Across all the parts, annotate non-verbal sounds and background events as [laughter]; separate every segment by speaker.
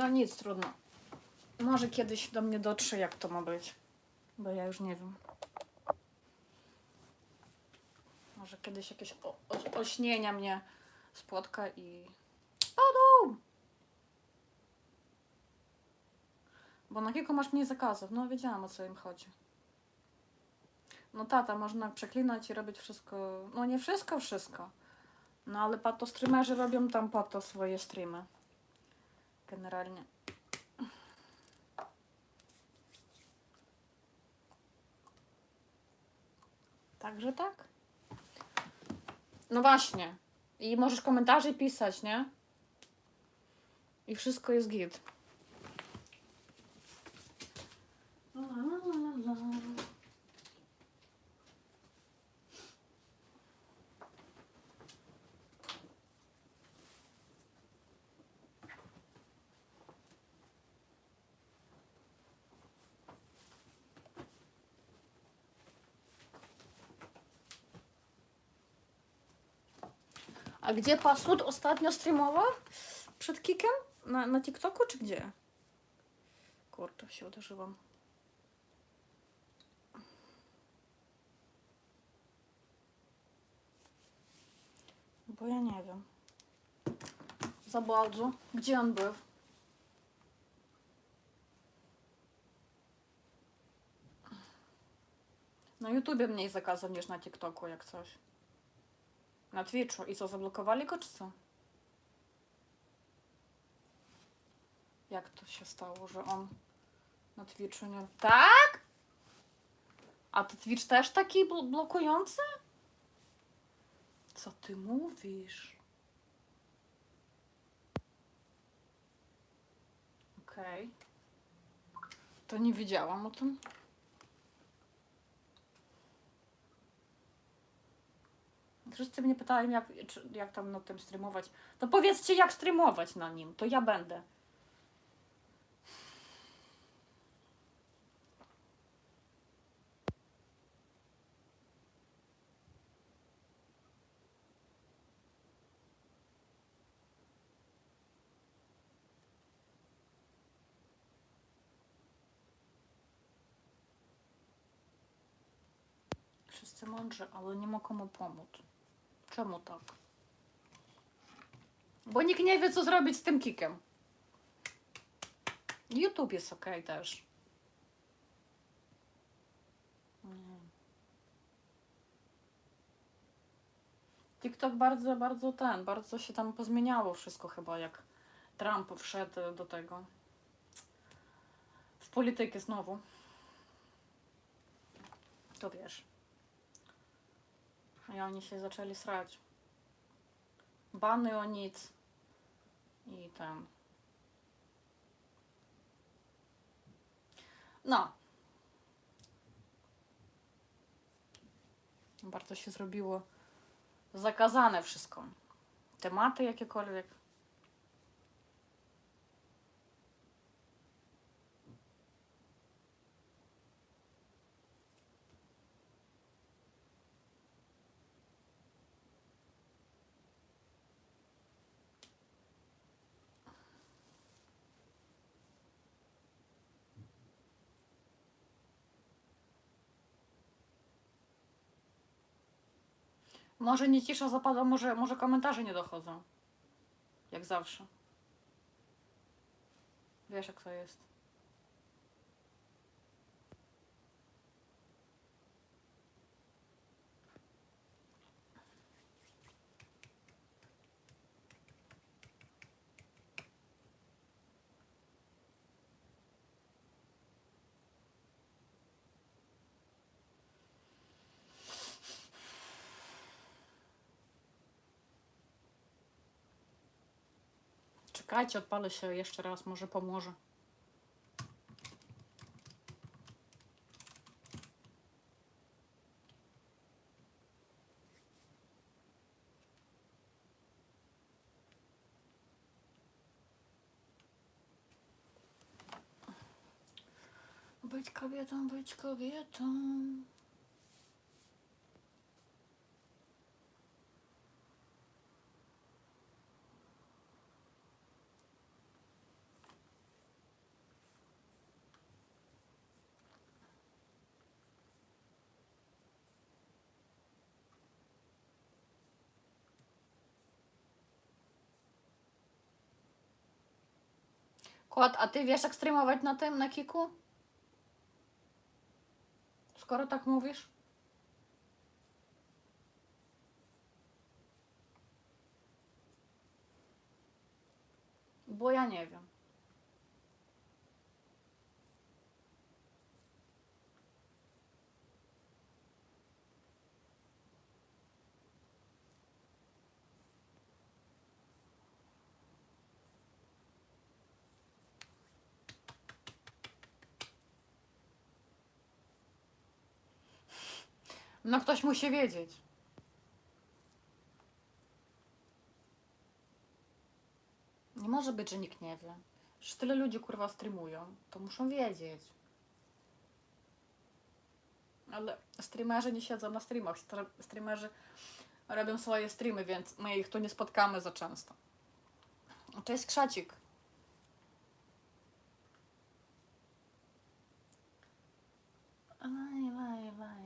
Speaker 1: No nic, trudno. Może kiedyś do mnie dotrze, jak to ma być. Bo ja już nie wiem. Może kiedyś jakieś o, o, ośnienia mnie spotka i... Dół! Bo na kilku masz mniej zakazów. No wiedziałam o co im chodzi. No tata, można przeklinać i robić wszystko. No nie wszystko, wszystko. No ale pato streamerzy robią tam po to swoje streamy. Generalnie. Także tak. No właśnie. I możesz komentarze pisać, nie? I wszystko jest git. La, la, la, la, A gdzie Pasud ostatnio streamował? Przed kikiem? Na, na TikToku czy gdzie? Kurczę, się uderzyłam. Bo ja nie wiem. Za bardzo. Gdzie on był? Na YouTubie mniej zakazów niż na TikToku, jak coś. Na Twitchu. I co, zablokowali go, czy co? Jak to się stało, że on na Twitchu nie... Tak? A to Twitch też taki bl- blokujący? Co ty mówisz? Okej. To nie wiedziałam o tym. Wszyscy mnie pytają, jak, jak tam na tym streamować. To powiedzcie, jak streamować na nim, to ja będę. Wszyscy mądrzy, ale nie ma komu pomóc. Czemu tak? Bo nikt nie wie, co zrobić z tym kikiem. YouTube jest ok też. TikTok bardzo, bardzo ten, bardzo się tam pozmieniało wszystko chyba, jak Trump wszedł do tego. W politykę znowu. To wiesz. I oni się zaczęli srać. Bany o nic. I ten. No. Bardzo się zrobiło zakazane wszystko. Tematy jakiekolwiek. Może nie cisza zapadła, może, może komentarze nie dochodzą. Jak zawsze. Wiesz jak to jest. Czekajcie, odpalę się jeszcze raz, może pomoże. Być kobietą, być kobietą. Kot, a ty wiesz jak streamować na tym, na Kiku? Skoro tak mówisz? Bo ja nie wiem. No ktoś musi wiedzieć. Nie może być, że nikt nie wie. Że tyle ludzi kurwa streamują, to muszą wiedzieć. Ale streamerzy nie siedzą na streamach. Streamerzy robią swoje streamy, więc my ich tu nie spotkamy za często. To jest krzacik. Laj, laj, laj.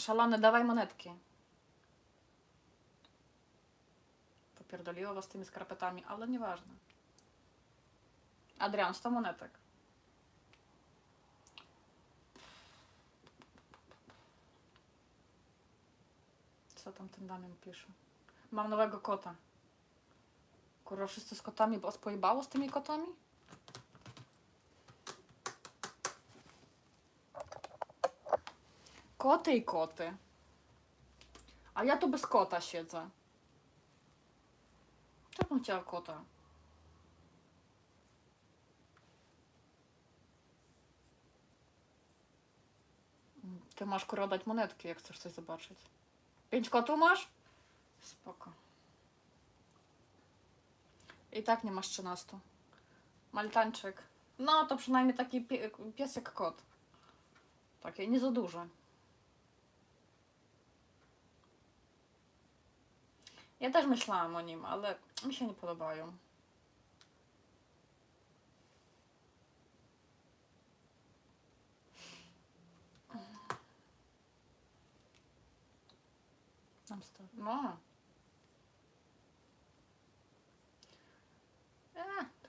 Speaker 1: Szalony, dawaj monetki. Popierdoliło was tymi skarpetami, ale nieważne. Adrian, 100 monetek. Co tam ten Damian pisze? Mam nowego kota. Kurwa, wszyscy z kotami, bo was pojebało z tymi kotami? Koty i koty. A ja tu bez kota siedzę. Też bym chciała kota. Ty masz kurwa dać monetki, jak chcesz coś zobaczyć. Pięć kotów masz? Spoko. I tak nie masz 13. Maltańczyk. No to przynajmniej taki pie pies jak kot. Takie nie za duże. Ja też myślałam o nim, ale mi się nie podobają. Tam No. E, to.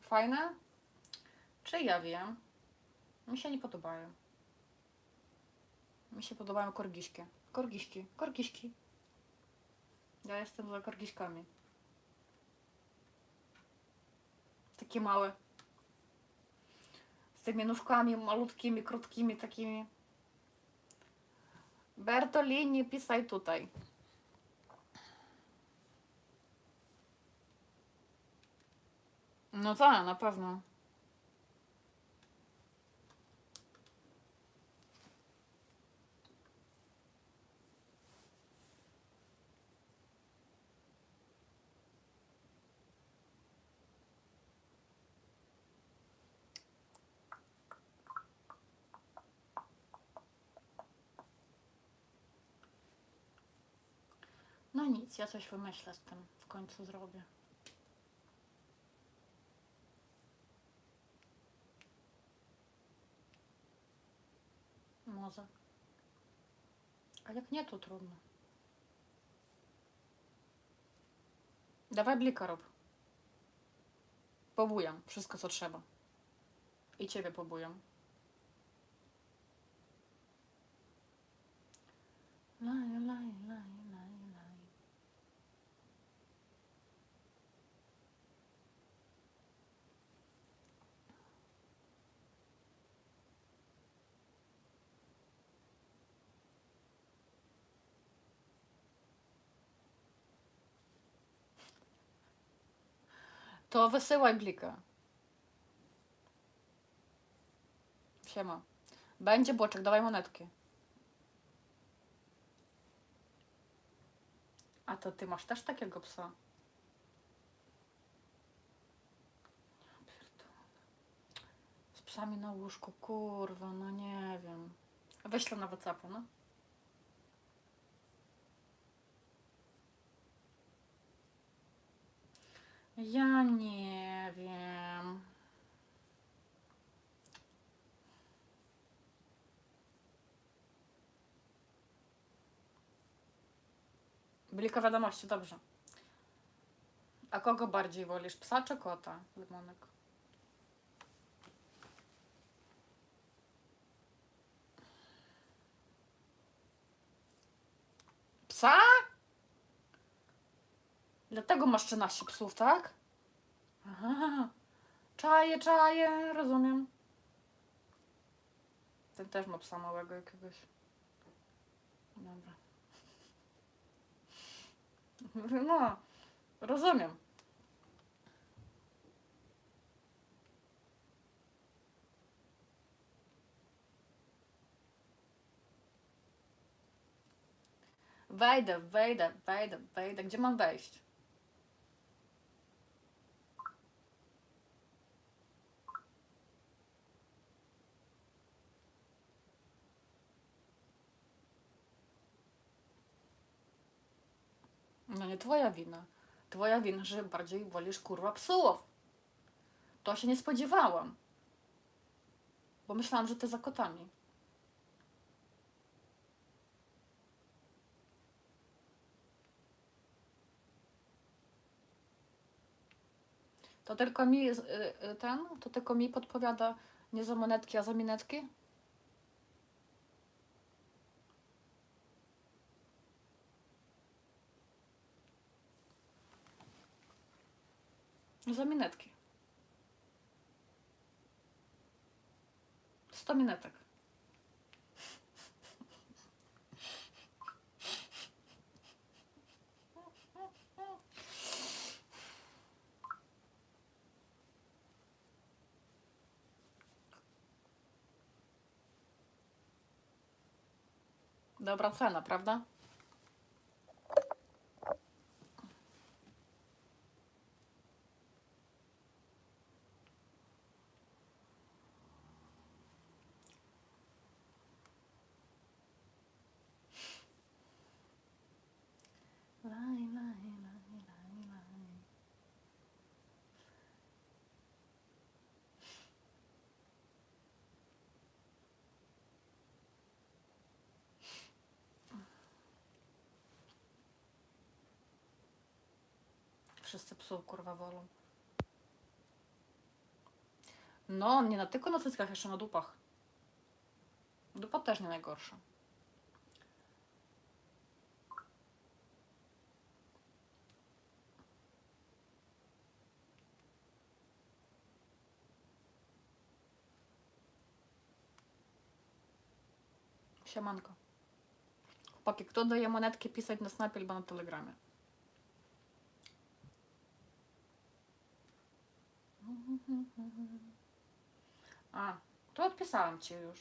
Speaker 1: Fajne? Czy ja wiem? Mi się nie podobają. Mi się podobają korgiśki. Korgiśki, korgiśki. Ja jestem za korgiśkami. Takie małe. Z tymi nóżkami malutkimi, krótkimi, takimi. Bertolini, pisaj tutaj. No tak, na pewno. Nic, ja coś wymyślę z tym. W końcu zrobię. Może. A jak nie, to trudno. Dawaj blika rób. Pobujam wszystko, co trzeba. I ciebie pobujam. Laj, laj, laj. To wysyłaj blika. Siema. Będzie boczek, dawaj monetki. A to ty masz też takiego psa? Z psami na łóżku, kurwa, no nie wiem. Wyślę na WhatsAppu, no. Ja nie wiem. Blika wiadomości, dobrze. A kogo bardziej wolisz, psa czy kota, Limonek? Psa? Dlatego masz 13 psów, tak? Aha. Czaję, czaję, rozumiem. Ten też ma psa małego jakiegoś. Dobra. [laughs] No, rozumiem. Wejdę, wejdę, wejdę, wejdę. Gdzie mam wejść? Nie twoja wina. Twoja wina, że bardziej wolisz kurwa psów. To się nie spodziewałam. Bo myślałam, że ty za kotami. To tylko mi y, y, ten, to tylko mi podpowiada nie za monetki, a za minetki? Za minetki. 100 minetek. Dobra cena, prawda? Wszyscy psów kurwa wolą. No, nie na tylko na cyckach, jeszcze na dupach. Dupa też nie najgorsza. Siemanko. Chłopaki, kto daje monetki pisać na snapie albo na telegramie? A, to odpisałam ci już.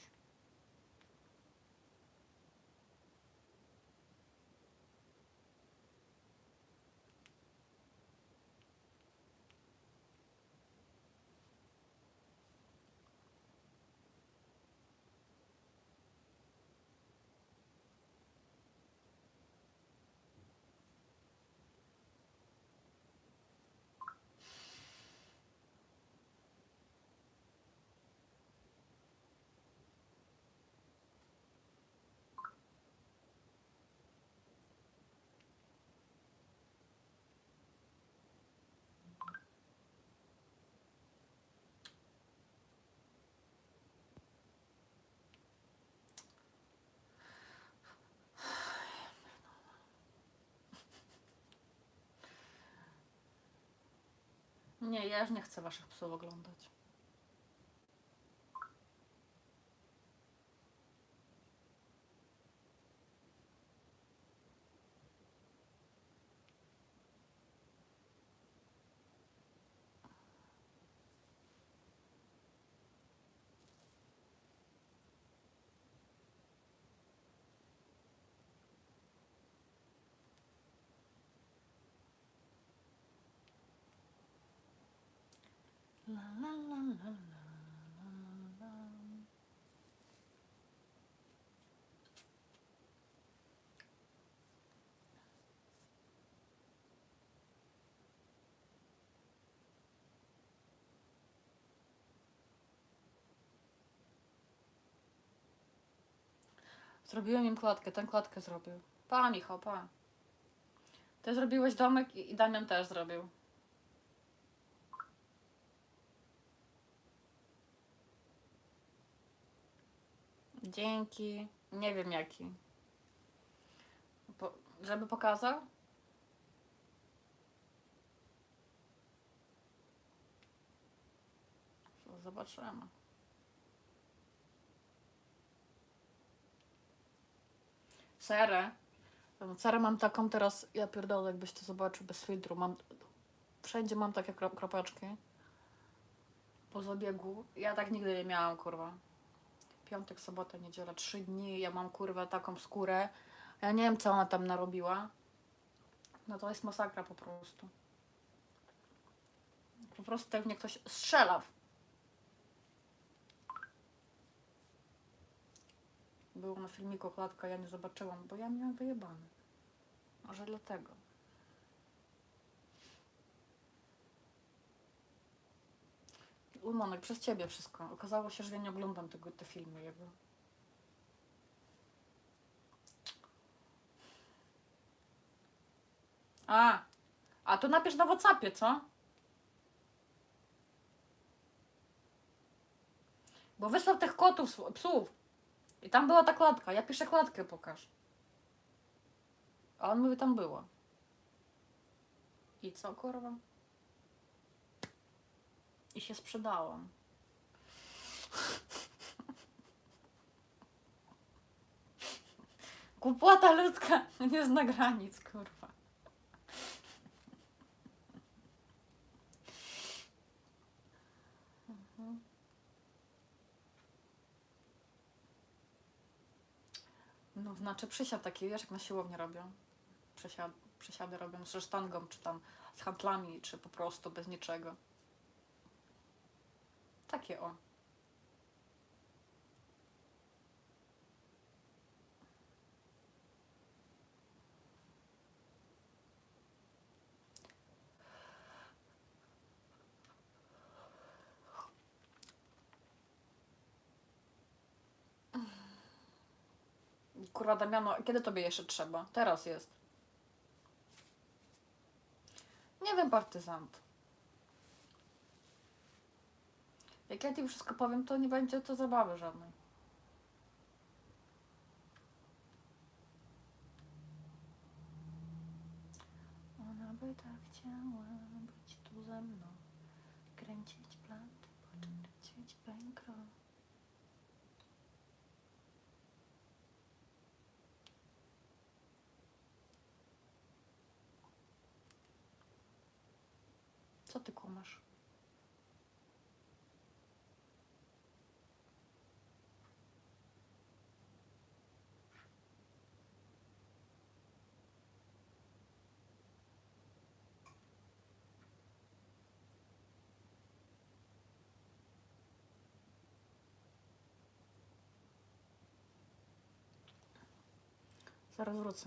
Speaker 1: Nie, ja już nie chcę waszych psów oglądać. La la la la la. Zrobiłem im klatkę, ten klatkę zrobił. Pa, Michał, pa. Ty zrobiłeś domek i Damian też zrobił. Dzięki. Nie wiem jaki. Po, żeby pokazał? Zobaczymy. Cerę. Cerę mam taką teraz, ja pierdolę, jakbyś to zobaczył bez filtru. Mam, wszędzie mam takie kro- kropeczki. Po zabiegu. Ja tak nigdy nie miałam, kurwa. Piątek, sobota, niedziela, trzy dni. Ja mam, kurwa, taką skórę. Ja nie wiem, co ona tam narobiła. No to jest masakra po prostu. Po prostu jak mnie ktoś strzela. Było na filmiku klatka, ja nie zobaczyłam, bo ja miałam wyjebane. Może dlatego. Umonek, przez ciebie wszystko. Okazało się, że ja nie oglądam tego, te filmy jego. A, a to napisz na Whatsappie, co? Bo wysłał tych kotów, psów. I tam była ta klatka. Ja piszę klatkę, pokaż. A on mówi, tam było. I co, kurwa? I się sprzedałam. Głupota ludzka nie zna granic, kurwa. Mhm. No, znaczy przysiad taki, wiesz, jak na siłowni robią. Przysiad, przysiady robią ze sztangą, czy tam z handlami, czy po prostu bez niczego. Takie o. Kurwa Damiano, kiedy tobie jeszcze trzeba? Teraz jest. Nie wiem, partyzant. Jak ja ci wszystko powiem, to nie będzie to zabawy żadnej. Ona by tak chciała być tu ze mną, kręcić planty, poczycić pękro. Co ty kumasz? Зараз.